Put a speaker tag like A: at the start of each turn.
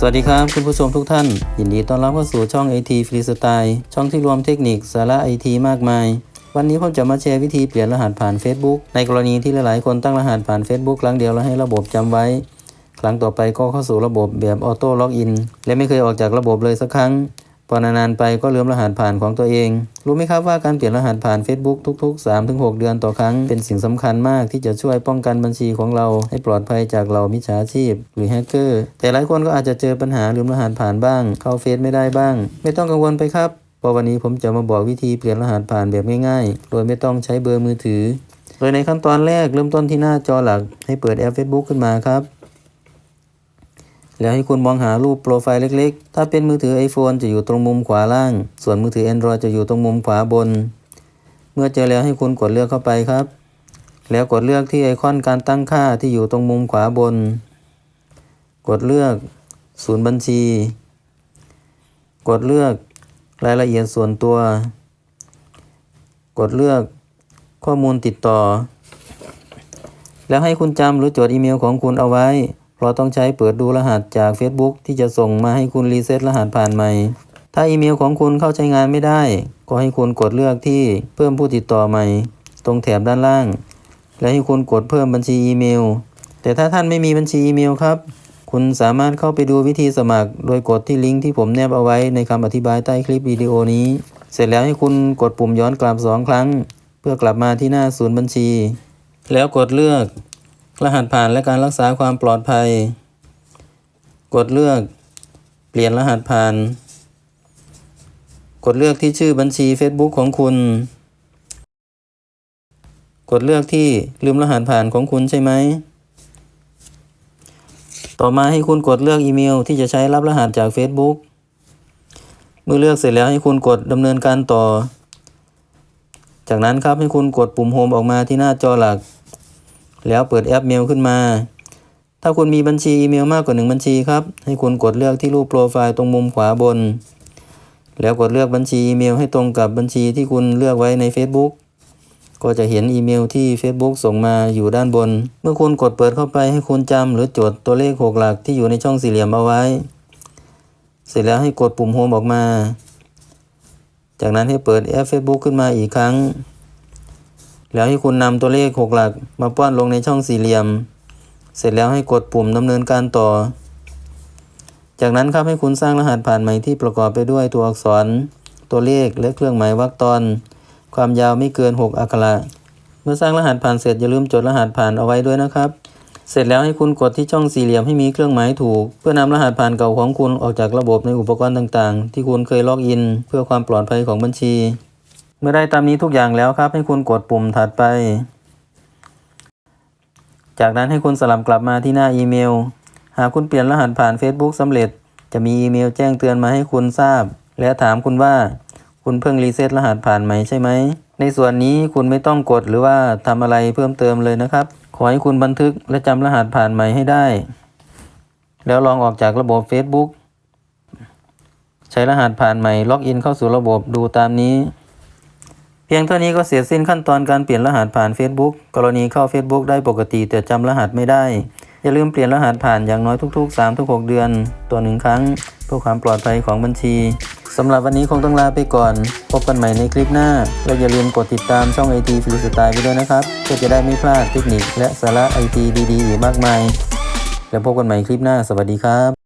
A: สวัสดีครับ คุณผู้ชมทุกท่าน ยินดีต้อนรับเข้าสู่ช่อง IT Freestyle ช่องที่รวมเทคนิคสาระ IT มากมาย วันนี้ผมจะมาแชร์วิธีเปลี่ยนรหัสผ่าน Facebook ในกรณีที่หลายๆ คนตั้งรหัสผ่าน Facebook ครั้งเดียวแล้วให้ระบบจำไว้ ครั้งต่อไปก็เข้าสู่ระบบแบบออโต้ล็อกอินและไม่เคยออกจากระบบเลยสักครั้ง พอนานๆไปก็ลืมรหัสผ่านของตัวเอง รู้ไหมครับว่าการเปลี่ยนรหัสผ่าน Facebook ทุก ๆ 3-6 เดือนต่อครั้ง เป็นสิ่งสำคัญมากที่จะช่วยป้องกันบัญชีของเราให้ปลอดภัยจากเหล่ามิจฉาชีพ หรือแฮกเกอร์ แต่หลายคนก็อาจจะเจอปัญหาลืมรหัสผ่านบ้าง เข้าเฟซไม่ได้บ้าง ไม่ต้องกังวลไปครับ เพราะวันนี้ผมจะมาบอกวิธีเปลี่ยนรหัสผ่านแบบง่ายๆ โดยไม่ต้องใช้เบอร์มือถือ โดยในขั้นตอนแรกเริ่มต้นที่หน้าจอหลัก ให้เปิดแอป Facebook ขึ้นมาครับ แล้วให้คุณมองหารูปโปรไฟล์เล็กๆ ถ้าเป็นมือถือ iPhone จะอยู่ตรงมุมขวาล่าง ส่วนมือถือ Android จะอยู่ตรงมุมขวาบน เมื่อเจอแล้วให้คุณกดเลือกเข้าไปครับ แล้วกดเลือกที่ไอคอนการตั้งค่าที่อยู่ตรงมุมขวาบน กดเลือก ศูนย์บัญชี กดเลือกรายละเอียดส่วนตัว กดเลือกข้อมูลติดต่อ แล้วให้คุณจำหรือจดอีเมลของคุณเอาไว้ เพราะต้องใช้เปิดดูรหัสจาก Facebook ที่จะส่งมาให้คุณรีเซ็ตรหัสผ่านใหม่ ถ้าอีเมลของคุณเข้าใช้งานไม่ได้ ก็ให้คุณกดเลือกที่เพิ่มผู้ติดต่อใหม่ ตรงแถบด้านล่าง และให้คุณกดเพิ่มบัญชีอีเมล แต่ถ้าท่านไม่มีบัญชีอีเมลครับ คุณสามารถเข้าไปดูวิธีสมัคร โดยกดที่ลิงก์ที่ผมแนบเอาไว้ในคำอธิบายใต้คลิปวิดีโอนี้ เสร็จแล้วให้คุณกดปุ่มย้อนกลับสองครั้ง เพื่อกลับมาที่หน้าศูนย์บัญชี แล้วกดเลือก รหัสผ่านและการรักษาความปลอดภัย กดเลือก เปลี่ยนรหัสผ่าน กดเลือกที่ชื่อบัญชี Facebook ของคุณ กดเลือกที่ลืมรหัสผ่านของคุณใช่ไหม ต่อมาให้คุณกดเลือกอีเมลที่จะใช้รับรหัสจาก Facebook เมื่อเลือกเสร็จแล้วให้คุณกดดำเนินการต่อ จากนั้นครับให้คุณกดปุ่มโฮมออกมาที่หน้าจอหลัก แล้วเปิดแอปเมลขึ้นมา ถ้าคุณมีบัญชีอีเมลมากกว่าหนึ่งบัญชีครับ ให้คุณกดเลือกที่รูปโปรไฟล์ตรงมุมขวาบน แล้วกดเลือกบัญชีอีเมลให้ตรงกับบัญชีที่คุณเลือกไว้ใน Facebook ก็จะเห็นอีเมลที่ Facebook ส่งมาอยู่ด้านบน เมื่อคุณกดเปิดเข้าไปให้คุณจำหรือจดตัวเลขหกหลักที่อยู่ในช่องสี่เหลี่ยมเอาไว้ เสร็จแล้วให้กดปุ่มโฮมออกมา จากนั้นให้เปิดแอป Facebook ขึ้นมาอีกครั้ง แล้วให้คุณนำตัวเลขหกหลักมาป้อนลงในช่องสี่เหลี่ยม เสร็จแล้วให้กดปุ่มดำเนินการต่อ จากนั้นครับให้คุณสร้างรหัสผ่านใหม่ที่ประกอบไปด้วยตัวอักษร ตัวเลขและเครื่องหมายวรรคตอน ความยาวไม่เกิน 6 อักขระ เมื่อสร้างรหัสผ่านเสร็จอย่าลืมจดรหัสผ่านเอาไว้ด้วยนะครับ เสร็จแล้วให้คุณกดที่ช่องสี่เหลี่ยมให้มีเครื่องหมายถูก เพื่อนำรหัสผ่านเก่าของคุณออกจากระบบในอุปกรณ์ต่าง ๆ ที่คุณเคยล็อกอิน เพื่อความปลอดภัยของบัญชี เมื่อได้ตามนี้ทุกอย่างแล้วครับ ให้คุณกดปุ่มถัดไป จากนั้นให้คุณสลับกลับมาที่หน้าอีเมล หากคุณเปลี่ยนรหัสผ่าน Facebook สำเร็จ จะมีอีเมลแจ้งเตือนมาให้คุณทราบ และถามคุณว่า คุณเพิ่งรีเซ็ตรหัสผ่านใหม่ใช่ไหม ในส่วนนี้คุณไม่ต้องกดหรือว่าทำอะไรเพิ่มเติมเลยนะครับ ขอให้คุณบันทึกและจำรหัสผ่านใหม่ให้ได้ แล้วลองออกจากระบบ Facebook ใช้รหัสผ่านใหม่ล็อกอินเข้าสู่ระบบดูตามนี้ เพียงเท่านี้ก็เสร็จสิ้นขั้นตอนการเปลี่ยนรหัสผ่าน Facebook กรณีเข้า Facebook ได้ปกติแต่จำรหัสไม่ได้ อย่าลืมเปลี่ยนรหัสผ่านอย่างน้อยทุกๆ3-6เดือนตัวหนึ่งครั้ง เพื่อความปลอดภัยของบัญชีสำหรับวันนี้คงต้องลาไปก่อน พบกันใหม่ในคลิปหน้า และอย่าลืมกดติดตามช่อง IT Free Style ไปด้วยนะครับเพื่อจะได้ไม่พลาดเทคนิคและสาระ IT ดีๆอีกมากมาย แล้วพบกันใหม่คลิปหน้า สวัสดีครับ